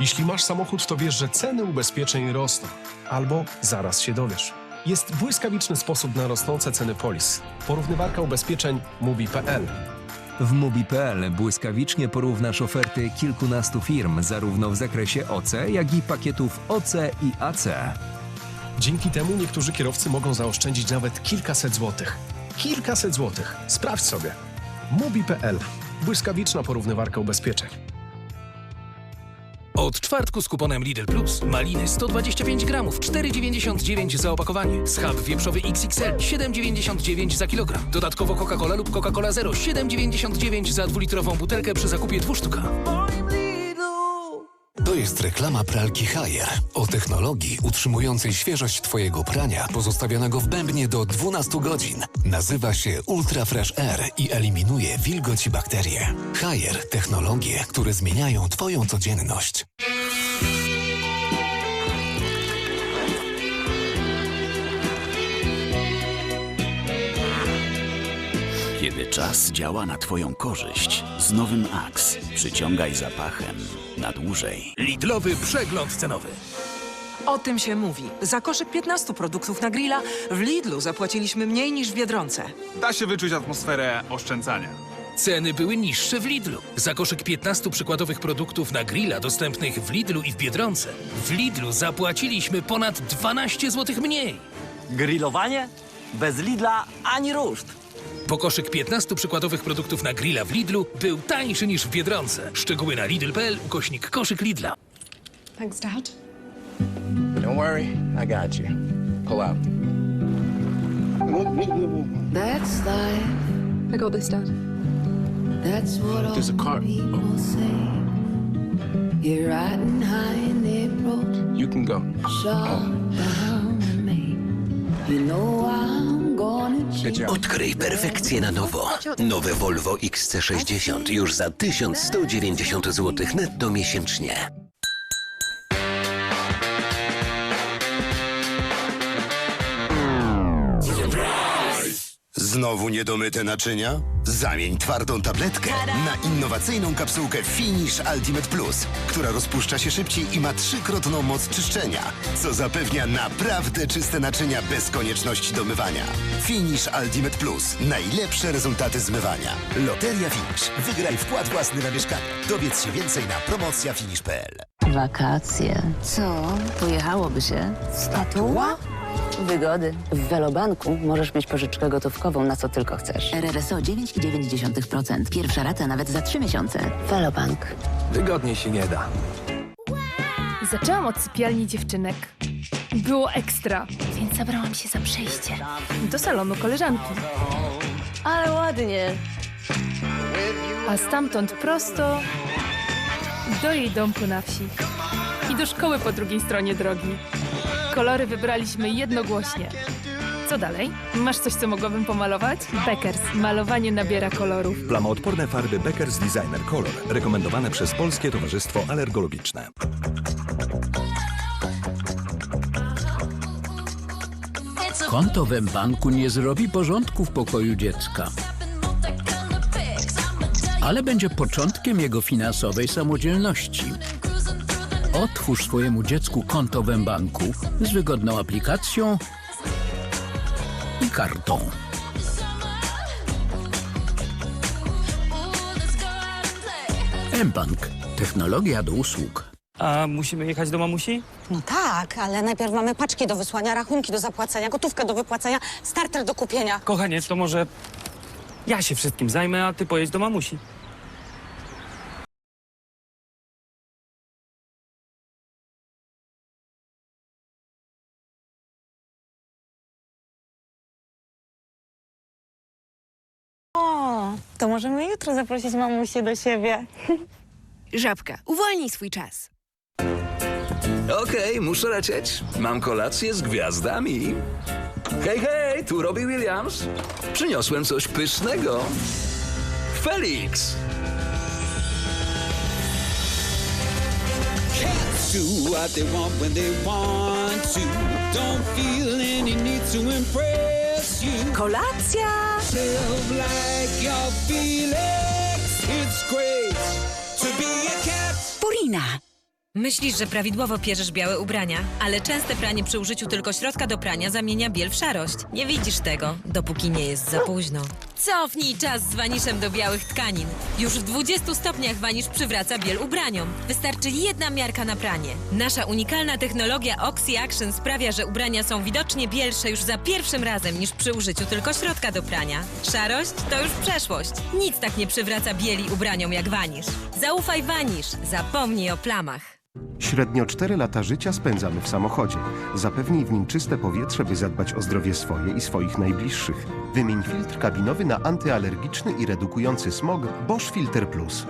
Jeśli masz samochód, to wiesz, że ceny ubezpieczeń rosną. Albo zaraz się dowiesz. Jest błyskawiczny sposób na rosnące ceny polis. Porównywarka ubezpieczeń Mubi.pl. W Mubi.pl błyskawicznie porównasz oferty kilkunastu firm, zarówno w zakresie OC, jak i pakietów OC i AC. Dzięki temu niektórzy kierowcy mogą zaoszczędzić nawet kilkaset złotych. Kilkaset złotych. Sprawdź sobie. Mubi.pl. Błyskawiczna porównywarka ubezpieczeń. Od czwartku z kuponem Lidl Plus maliny 125 gramów, 4,99 za opakowanie. Schab wieprzowy XXL 7,99 za kilogram. Dodatkowo Coca-Cola lub Coca-Cola Zero 7,99 za dwulitrową butelkę przy zakupie dwóch sztuka. Jest reklama pralki Haier o technologii utrzymującej świeżość Twojego prania pozostawionego w bębnie do 12 godzin. Nazywa się Ultra Fresh Air i eliminuje wilgoć i bakterie. Haier technologie, które zmieniają Twoją codzienność. Czas działa na Twoją korzyść, z nowym Axe przyciągaj zapachem na dłużej. Lidlowy przegląd cenowy. O tym się mówi. Za koszyk 15 produktów na grilla w Lidlu zapłaciliśmy mniej niż w Biedronce. Da się wyczuć atmosferę oszczędzania. Ceny były niższe w Lidlu. Za koszyk 15 przykładowych produktów na grilla dostępnych w Lidlu i w Biedronce. W Lidlu zapłaciliśmy ponad 12 zł mniej. Grillowanie? Bez Lidla ani ruszt. Bo koszyk 15 przykładowych produktów na grilla w Lidlu był tańszy niż w Biedronce. Szczegóły na lidl.pl ukośnik koszyk Lidla. Thanks, Dad. Don't worry, I got you. Pull out. That's life. I got this, Dad. That's what There's a car. people say. You're riding high in April, You can go. shut down with me. You know I'm Odkryj perfekcję na nowo. Nowe Volvo XC60 już za 1190 zł netto miesięcznie. Znowu niedomyte naczynia? Zamień twardą tabletkę na innowacyjną kapsułkę Finish Ultimate Plus, która rozpuszcza się szybciej i ma trzykrotną moc czyszczenia, co zapewnia naprawdę czyste naczynia bez konieczności domywania. Finish Ultimate Plus. Najlepsze rezultaty zmywania. Loteria Finish. Wygraj wkład własny na mieszkanie. Dowiedz się więcej na promocjafinish.pl. Wakacje. Co? Pojechałoby się. Statua? Wygody. W Velobanku możesz mieć pożyczkę gotówkową na co tylko chcesz. RRSO 9,9%. Pierwsza rata nawet za 3 miesiące. Velobank. Wygodniej się nie da. Zaczęłam od sypialni dziewczynek. Było ekstra, więc zabrałam się za przejście. Do salonu koleżanki. Ale ładnie. A stamtąd prosto do jej domku na wsi. I do szkoły po drugiej stronie drogi. Kolory wybraliśmy jednogłośnie. Co dalej? Masz coś, co mogłabym pomalować? Beckers. Malowanie nabiera kolorów. Plamoodporne farby Beckers Designer Color. Rekomendowane przez Polskie Towarzystwo Alergologiczne. Konto w banku nie zrobi porządku w pokoju dziecka, ale będzie początkiem jego finansowej samodzielności. Otwórz swojemu dziecku konto w banku z wygodną aplikacją i kartą. mBank. Technologia do usług. A musimy jechać do mamusi? No tak, ale najpierw mamy paczki do wysłania, rachunki do zapłacenia, gotówkę do wypłacenia, starter do kupienia. Kochanie, to może ja się wszystkim zajmę, a ty pojedź do mamusi. Możemy jutro zaprosić mamusię do siebie. Żabka, uwolnij swój czas. Okej, muszę lecieć. Mam kolację z gwiazdami. Hej, hej, tu Robbie Williams. Przyniosłem coś pysznego. Felix! Do what they want when they want to. Don't feel any need to impress. Kolacja! Purina. Myślisz, że prawidłowo pierzesz białe ubrania, ale częste pranie przy użyciu tylko środka do prania zamienia biel w szarość. Nie widzisz tego, dopóki nie jest za późno. Cofnij czas z waniszem do białych tkanin. Już w 20 stopniach wanisz przywraca biel ubraniom. Wystarczy jedna miarka na pranie. Nasza unikalna technologia Oxy Action sprawia, że ubrania są widocznie bielsze już za pierwszym razem niż przy użyciu tylko środka do prania. Szarość to już przeszłość. Nic tak nie przywraca bieli ubraniom jak wanisz. Zaufaj wanisz, zapomnij o plamach. Średnio 4 lata życia spędzamy w samochodzie. Zapewnij w nim czyste powietrze, by zadbać o zdrowie swoje i swoich najbliższych. Wymień filtr kabinowy na antyalergiczny i redukujący smog Bosch Filter Plus.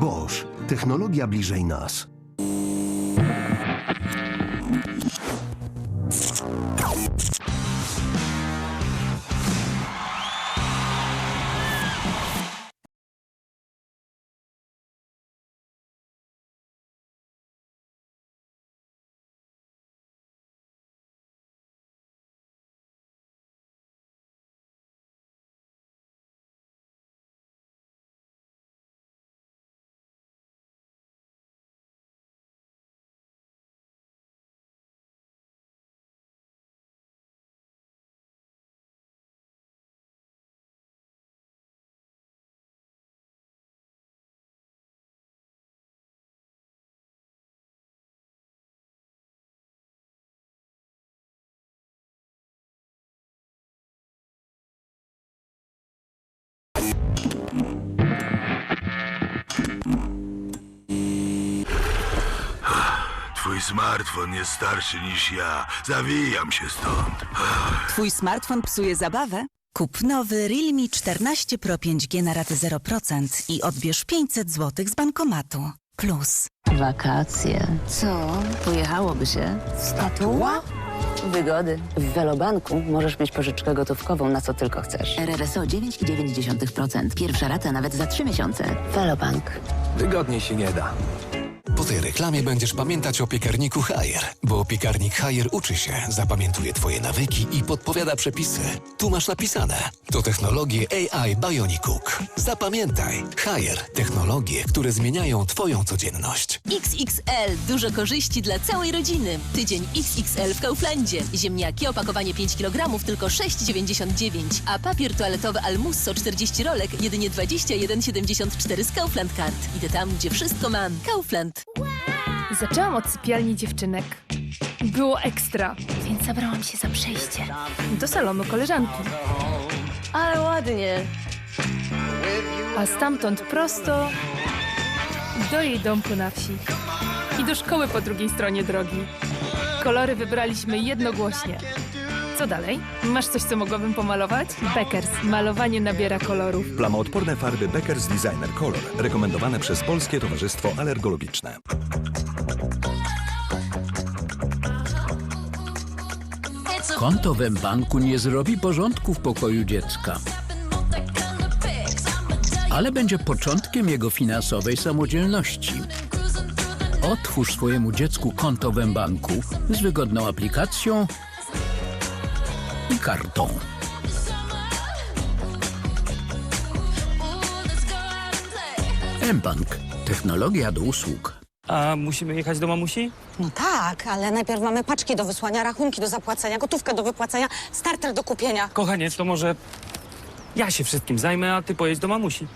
Bosch. Technologia bliżej nas. Twój smartfon jest starszy niż ja. Zawijam się stąd. Twój smartfon psuje zabawę? Kup nowy Realme 14 Pro 5G na raty 0% i odbierz 500 zł z bankomatu. Plus. Wakacje. Co? Pojechałoby się? Statua? Wygody. W Velobanku możesz mieć pożyczkę gotówkową na co tylko chcesz. RRSO 9,9%. Pierwsza rata nawet za 3 miesiące. Velobank. Wygodniej się nie da. Po tej reklamie będziesz pamiętać o piekarniku Haier, bo piekarnik Haier uczy się, zapamiętuje twoje nawyki i podpowiada przepisy. Tu masz napisane. To technologie AI Bionic Cook. Zapamiętaj. Haier. Technologie, które zmieniają twoją codzienność. XXL. Dużo korzyści dla całej rodziny. Tydzień XXL w Kauflandzie. Ziemniaki opakowanie 5 kg tylko 6,99, a papier toaletowy Almusso 40 rolek jedynie 21,74 z Kaufland Card. Idę tam, gdzie wszystko mam. Kaufland. Zaczęłam od sypialni dziewczynek. Było ekstra, więc zabrałam się za przejście. Do salonu koleżanki. Ale ładnie. A stamtąd prosto do jej domku na wsi. I do szkoły po drugiej stronie drogi. Kolory wybraliśmy jednogłośnie. Co dalej? Masz coś, co mogłabym pomalować? Beckers. Malowanie nabiera kolorów. Plamoodporne farby Beckers Designer Color. Rekomendowane przez Polskie Towarzystwo Alergologiczne. Konto w banku nie zrobi porządku w pokoju dziecka. Ale będzie początkiem jego finansowej samodzielności. Otwórz swojemu dziecku konto w banku z wygodną aplikacją i kartą. mBank. Technologia do usług. A musimy jechać do mamusi? No tak, ale najpierw mamy paczki do wysłania, rachunki do zapłacenia, gotówkę do wypłacenia, starter do kupienia. Kochanie, to może ja się wszystkim zajmę, a ty pojedź do mamusi.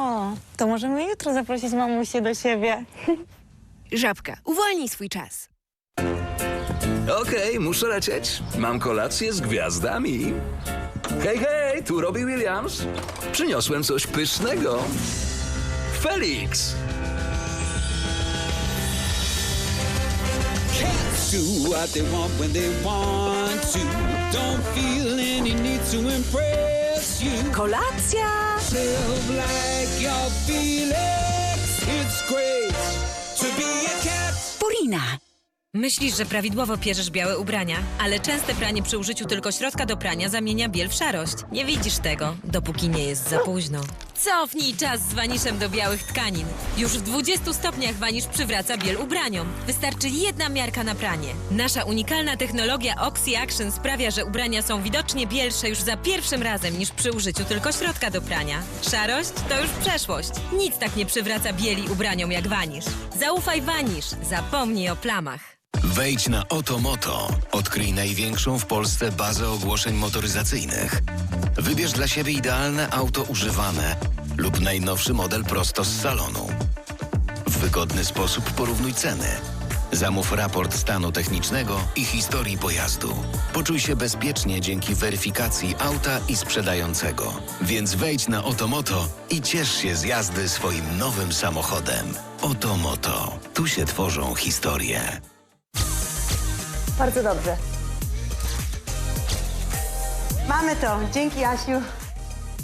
O, to możemy jutro zaprosić mamusię do siebie. Żabka, uwolnij swój czas. Okej, muszę lecieć. Mam kolację z gwiazdami. Hej, hej, tu Robbie Williams. Przyniosłem coś pysznego. Felix! Cats do what they want when they want to. Don't feel any need to impress. Kolacja! Purina. Myślisz, że prawidłowo pierzesz białe ubrania, ale częste pranie przy użyciu tylko środka do prania zamienia biel w szarość. Nie widzisz tego, dopóki nie jest za późno. Cofnij czas z waniszem do białych tkanin. Już w 20 stopniach wanisz przywraca biel ubraniom. Wystarczy jedna miarka na pranie. Nasza unikalna technologia Oxy Action sprawia, że ubrania są widocznie bielsze już za pierwszym razem niż przy użyciu tylko środka do prania. Szarość to już przeszłość. Nic tak nie przywraca bieli ubraniom jak wanisz. Zaufaj wanisz, zapomnij o plamach. Wejdź na Otomoto. Odkryj największą w Polsce bazę ogłoszeń motoryzacyjnych. Wybierz dla siebie idealne auto używane lub najnowszy model prosto z salonu. W wygodny sposób porównuj ceny. Zamów raport stanu technicznego i historii pojazdu. Poczuj się bezpiecznie dzięki weryfikacji auta i sprzedającego. Więc wejdź na Otomoto i ciesz się z jazdy swoim nowym samochodem. Otomoto. Tu się tworzą historie. Bardzo dobrze. Mamy to. Dzięki, Asiu.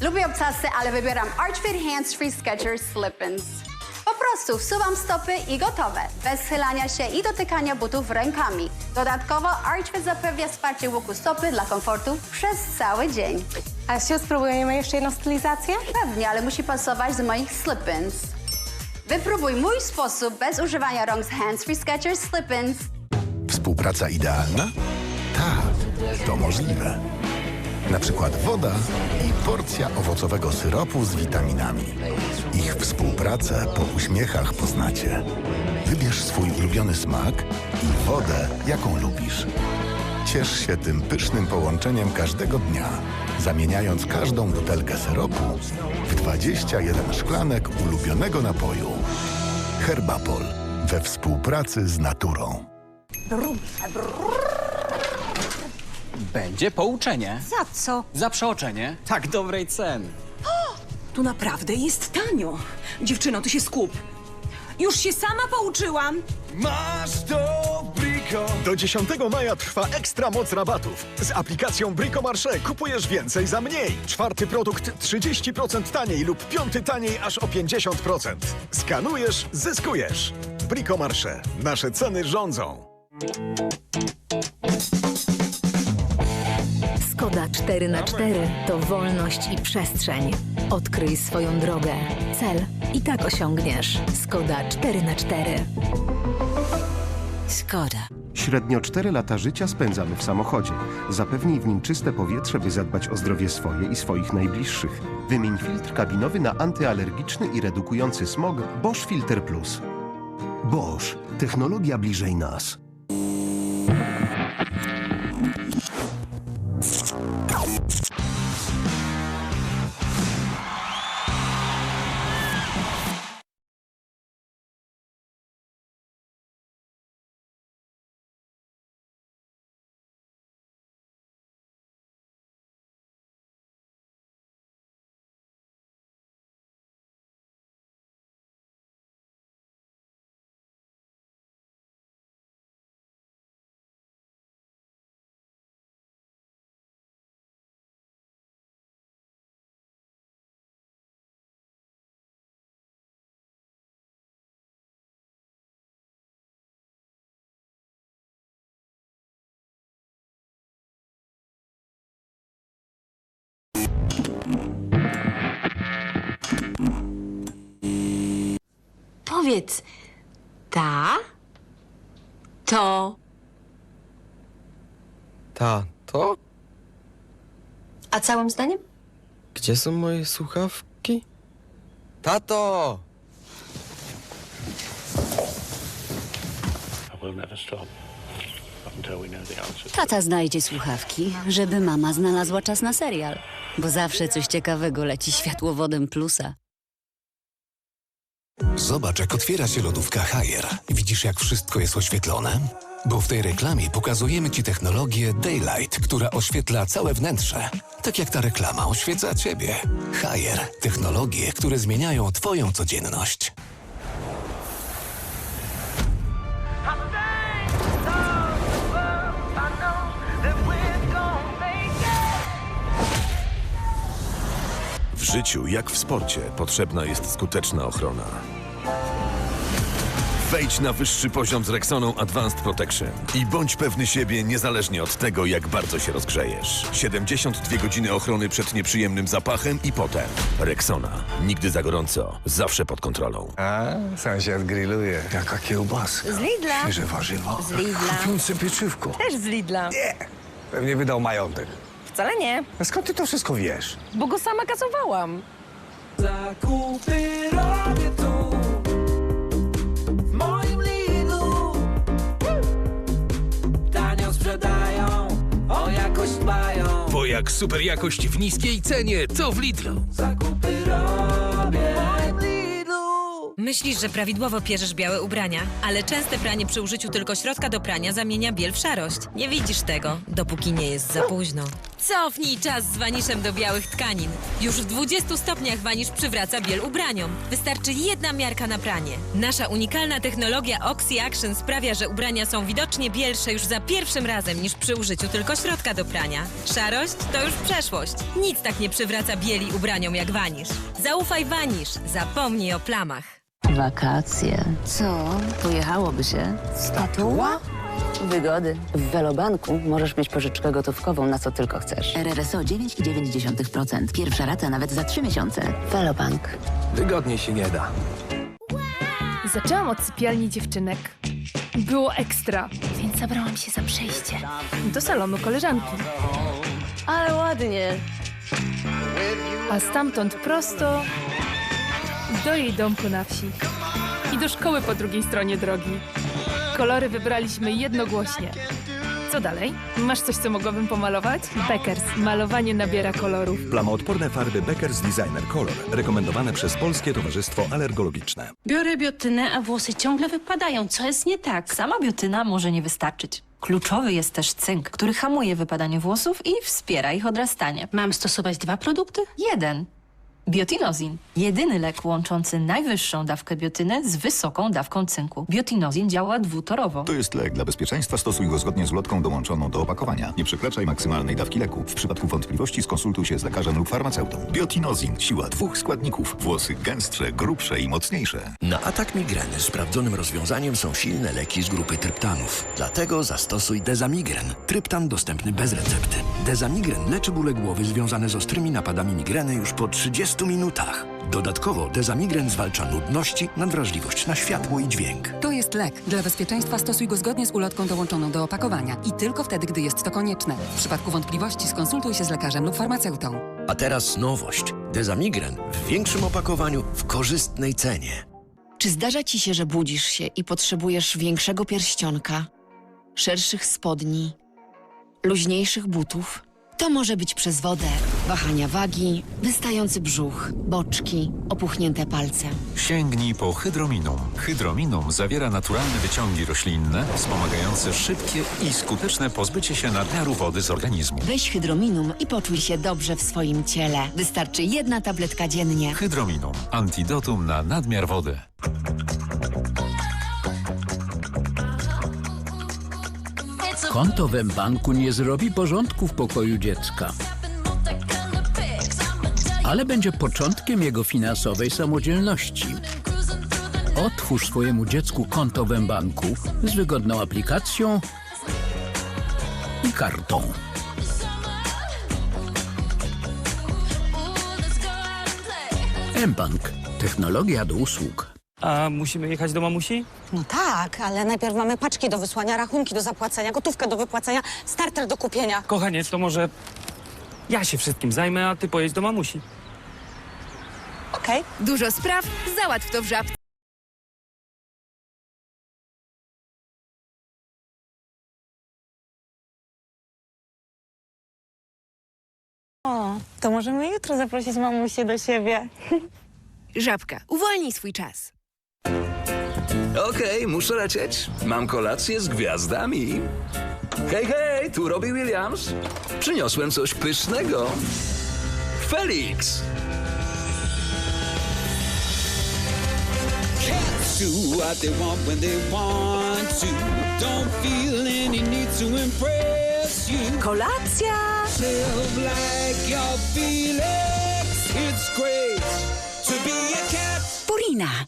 Lubię obcasy, ale wybieram Archfit Hands Free Skechers Slip-ins. Po prostu wsuwam stopy i gotowe, bez schylania się i dotykania butów rękami. Dodatkowo Archfit zapewnia wsparcie łuku stopy dla komfortu przez cały dzień. Asiu, spróbujemy jeszcze jedną stylizację? Pewnie, ale musi pasować do moich slip-ins. Wypróbuj mój sposób bez używania rąk z Hands Free Skechers Slip-ins. Współpraca idealna? Tak, to możliwe. Na przykład woda i porcja owocowego syropu z witaminami. Ich współpracę po uśmiechach poznacie. Wybierz swój ulubiony smak i wodę, jaką lubisz. Ciesz się tym pysznym połączeniem każdego dnia, zamieniając każdą butelkę syropu w 21 szklanek ulubionego napoju. Herbapol we współpracy z naturą. Będzie pouczenie. Za co? Za przeoczenie tak dobrej ceny. Tu naprawdę jest tanio. Dziewczyno, ty się skup. Już się sama pouczyłam. Masz to Brico! Do 10 maja trwa ekstra moc rabatów. Z aplikacją Brico Marché kupujesz więcej za mniej. Czwarty produkt 30% taniej lub piąty taniej aż o 50%. Skanujesz, zyskujesz. Brico Marché. Nasze ceny rządzą. Skoda 4 na 4 to wolność i przestrzeń. Odkryj swoją drogę. Cel i tak osiągniesz. Skoda 4 na 4 Skoda. Średnio 4 lata życia spędzamy w samochodzie. Zapewnij w nim czyste powietrze, by zadbać o zdrowie swoje i swoich najbliższych. Wymień filtr kabinowy na antyalergiczny i redukujący smog Bosch Filter Plus. Bosch. Technologia bliżej nas. Powiedz, ta, to, Ta, to? a całym zdaniem? Gdzie są moje słuchawki? Tato! Tata znajdzie słuchawki, żeby mama znalazła czas na serial. Bo zawsze coś ciekawego leci światłowodem plusa. Zobacz, jak otwiera się lodówka Haier. Widzisz, jak wszystko jest oświetlone? Bo w tej reklamie pokazujemy Ci technologię Daylight, która oświetla całe wnętrze. Tak jak ta reklama oświeca Ciebie. Haier. Technologie, które zmieniają Twoją codzienność. Życiu, jak w sporcie, potrzebna jest skuteczna ochrona. Wejdź na wyższy poziom z Rexoną Advanced Protection i bądź pewny siebie niezależnie od tego, jak bardzo się rozgrzejesz. 72 godziny ochrony przed nieprzyjemnym zapachem i potem. Rexona. Nigdy za gorąco. Zawsze pod kontrolą. A, sąsiad grilluje. Jaka kiełbasa. Z Lidla. Świeże warzywa. Z Lidla. Chrupiące pieczywko. Też z Lidla. Pewnie wydał majątek. Wcale nie, A skąd ty to wszystko wiesz? bo go sama kasowałam. Zakupy robię tu, w moim Lidlu. Tanio sprzedają, o jakość dbają. Bo jak super jakość w niskiej cenie, to w Lidlu. Zakupy robię. Myślisz, że prawidłowo pierzesz białe ubrania, ale częste pranie przy użyciu tylko środka do prania zamienia biel w szarość. Nie widzisz tego, dopóki nie jest za późno. Cofnij czas z waniszem do białych tkanin. Już w 20 stopniach wanisz przywraca biel ubraniom. Wystarczy jedna miarka na pranie. Nasza unikalna technologia Oxy Action sprawia, że ubrania są widocznie bielsze już za pierwszym razem niż przy użyciu tylko środka do prania. Szarość to już przeszłość. Nic tak nie przywraca bieli ubraniom jak wanisz. Zaufaj wanisz, zapomnij o plamach. Wakacje. Co? Pojechałoby się? Statua? Wygody. W Velobanku możesz mieć pożyczkę gotówkową na co tylko chcesz. RRSO 9,9%. Pierwsza rata nawet za 3 miesiące. Velobank. Wygodniej się nie da. Zaczęłam od sypialni dziewczynek. Było ekstra, więc zabrałam się za przejście do salonu koleżanki. Ale ładnie. A stamtąd prosto do jej domku na wsi i do szkoły po drugiej stronie drogi. Kolory wybraliśmy jednogłośnie. Co dalej? Masz coś, co mogłabym pomalować? Beckers. Malowanie nabiera kolorów. Plamoodporne farby Beckers Designer Color. Rekomendowane przez Polskie Towarzystwo Alergologiczne. Biorę biotynę, a włosy ciągle wypadają. Co jest nie tak? Sama biotyna może nie wystarczyć. Kluczowy jest też cynk, który hamuje wypadanie włosów i wspiera ich odrastanie. Mam stosować dwa produkty? Jeden. Biotinozin. Jedyny lek łączący najwyższą dawkę biotyny z wysoką dawką cynku. Biotinozin działa dwutorowo. To jest lek. Dla bezpieczeństwa stosuj go zgodnie z ulotką dołączoną do opakowania. Nie przekraczaj maksymalnej dawki leku. W przypadku wątpliwości skonsultuj się z lekarzem lub farmaceutą. Biotinozin. Siła dwóch składników. Włosy gęstsze, grubsze i mocniejsze. Na atak migreny sprawdzonym rozwiązaniem są silne leki z grupy tryptanów. Dlatego zastosuj Dezamigren. Tryptan dostępny bez recepty. Dezamigren leczy bóle głowy związane z ostrymi napadami migreny już po 30 minutach. Dodatkowo Dezamigren zwalcza nudności, nadwrażliwość na światło i dźwięk. To jest lek. Dla bezpieczeństwa stosuj go zgodnie z ulotką dołączoną do opakowania i tylko wtedy, gdy jest to konieczne. W przypadku wątpliwości skonsultuj się z lekarzem lub farmaceutą. A teraz nowość. Dezamigren w większym opakowaniu w korzystnej cenie. Czy zdarza ci się, że budzisz się i potrzebujesz większego pierścionka, szerszych spodni, luźniejszych butów? To może być przez wodę, wahania wagi, wystający brzuch, boczki, opuchnięte palce. Sięgnij po Hydrominum. Hydrominum zawiera naturalne wyciągi roślinne, wspomagające szybkie i skuteczne pozbycie się nadmiaru wody z organizmu. Weź hydrominum i poczuj się dobrze w swoim ciele. Wystarczy jedna tabletka dziennie. Hydrominum. Antidotum na nadmiar wody. Konto w M-Banku nie zrobi porządku w pokoju dziecka. Ale będzie początkiem jego finansowej samodzielności. Otwórz swojemu dziecku konto w M-Banku z wygodną aplikacją i kartą. M-Bank. Technologia do usług. A musimy jechać do mamusi? No tak, ale najpierw mamy paczki do wysłania, rachunki do zapłacenia, gotówkę do wypłacenia, starter do kupienia. Kochanie, to może ja się wszystkim zajmę, a ty pojedź do mamusi. Okej. Dużo spraw, załatw to w żabce. O, to możemy jutro zaprosić mamusię do siebie. Żabka, uwolnij swój czas. Okej, muszę lecieć. Mam kolację z gwiazdami. Hej, hej, tu Robbie Williams. Przyniosłem coś pysznego. Felix! do what they want when they want to. Don't feel any need to impress you. Live like your Felix. It's great to be a cat. Purina.